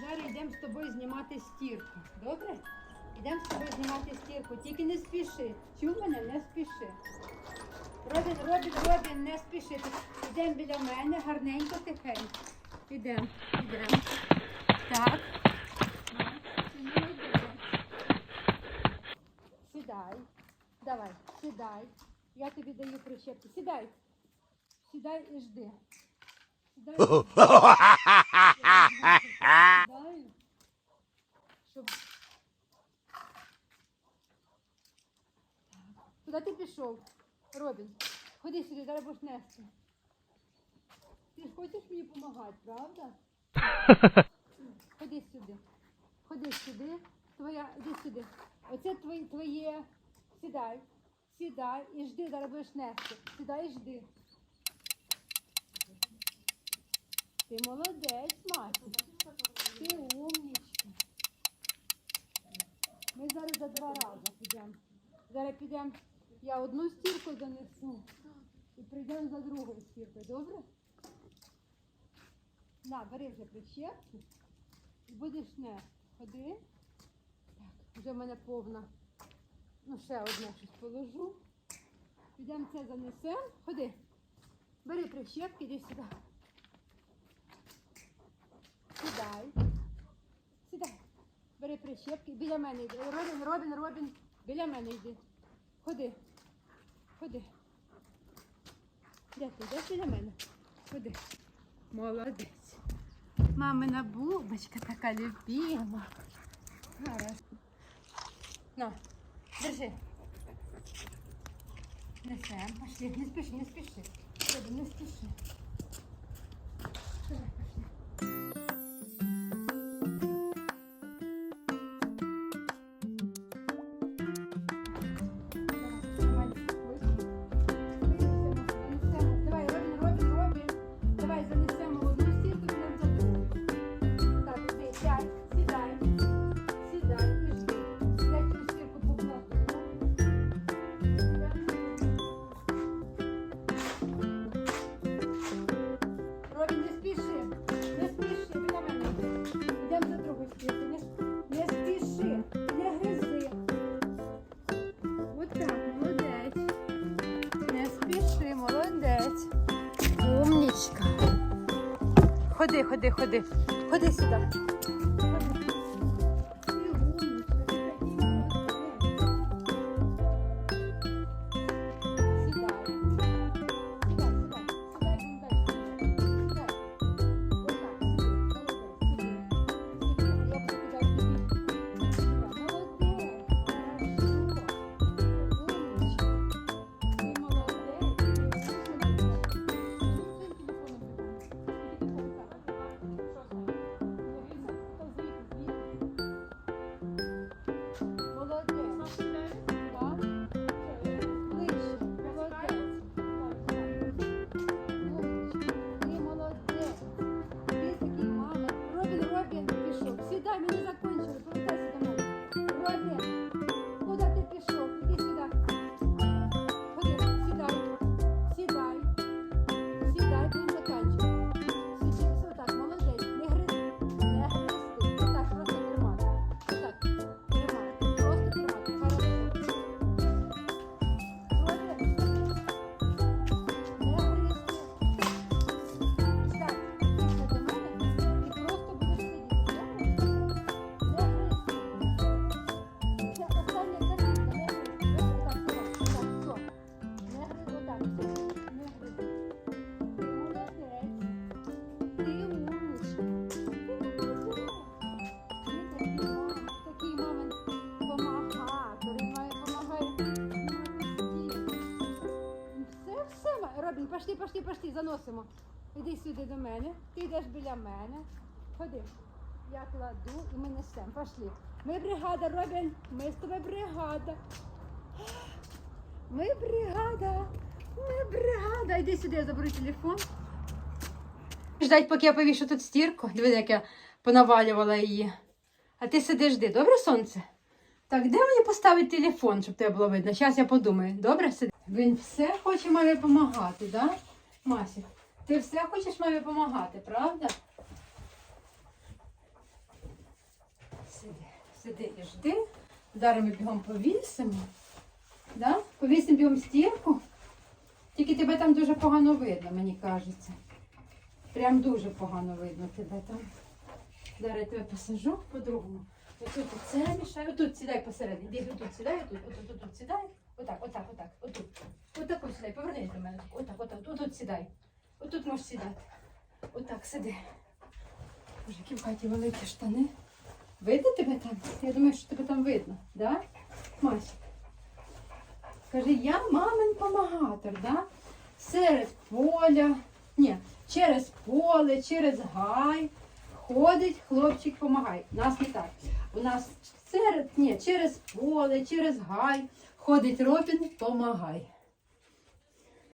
Зараз йдемо з тобою знімати стірку. Добре? Йдемо з тобою знімати стірку. Тільки не спіши. Чув мене? Не спіши. Робін, Робін, Робін, не спіши. Йдемо біля мене, гарненько, тихенько. Йдемо, йдемо. Так. Сідай. Давай, сідай. Я тобі даю прищепки. Сідай. Сідай і жди. Сідай. і жди. Щоб... Куди ти пішов? Робін, ходи сюди, зараз будеш нести. Ти ж хочеш мені допомагати, правда? Ходи сюди. Ходи сюди. Твоя, іди сюди. Оце твоє, твоє. Сідай. Сідай і жди, зараз будеш нести. Сідай і жди. Ти молодець, Мася. Ти умнічка. Ми зараз за два рази підемо. Зараз підемо, я одну стірку занесу і прийдемо за другою стіркою, добре? На, бери вже прищепки і будеш нести. Ходи. Так, вже в мене повна. Ну, ще одне щось положу. Підемо це занесемо. Ходи. Бери прищепки, іди сюди. Сідай. Сідай. Прищепки. Біля мене йди. Робін, Робін, Робін. Біля мене йди. Ходи. Ходи. Де ти? Йдеш біля мене? Ходи. Молодець. Мамина бубочка така любима. Гаразд. На, держи. Несем. Пошли. Не спіши, не спіши. Робін, не спіши. Давай Ходи, ходи, ходи. Ходи сюди. Пошли, пошли, пошли, заносимо. Іди сюди до мене. Ти йдеш біля мене. Ходи. Я кладу і ми несемо. Пошли. Ми бригада, Робін. Ми з тобою бригада. Ми бригада. Ми бригада. Іди сюди, я заберу телефон. Ждать, поки я повішу тут стірку. Диви, як я понавалювала її. А ти сидиш жди, добре сонце? Так, де мені поставити телефон, щоб тебе було видно? Зараз я подумаю. Добре сиди? Він все хоче мамі допомагати, так? Да? Масік, ти все хочеш мамі допомагати, правда? сиди сиди і жди. Зараз ми бігом повісимо. Да? Повісимо бігом стірку. Тільки тебе там дуже погано видно, мені кажеться. Прям дуже погано видно тебе там. Зараз я тебе посажу по-другому. Отут оце мішаю. Отут сідай посередині. Біг отут сідай, отут, отут, отут сідай. Отак, отак, отак, отут. Отак ось сідай, повернись до мене. Отак, отак, отут сідай. Отут можеш сідати. Отак сиди. Боже, які в хаті великі штани. Видно тебе там? Я думаю, що тебе там видно, да? Мась. Скажи, я мамин помагатор, да? Серед поля, ні, через поле, через гай. Ходить хлопчик помагай. Нас не так. У нас серед, ні, через поле, через гай ходить Робін помагай.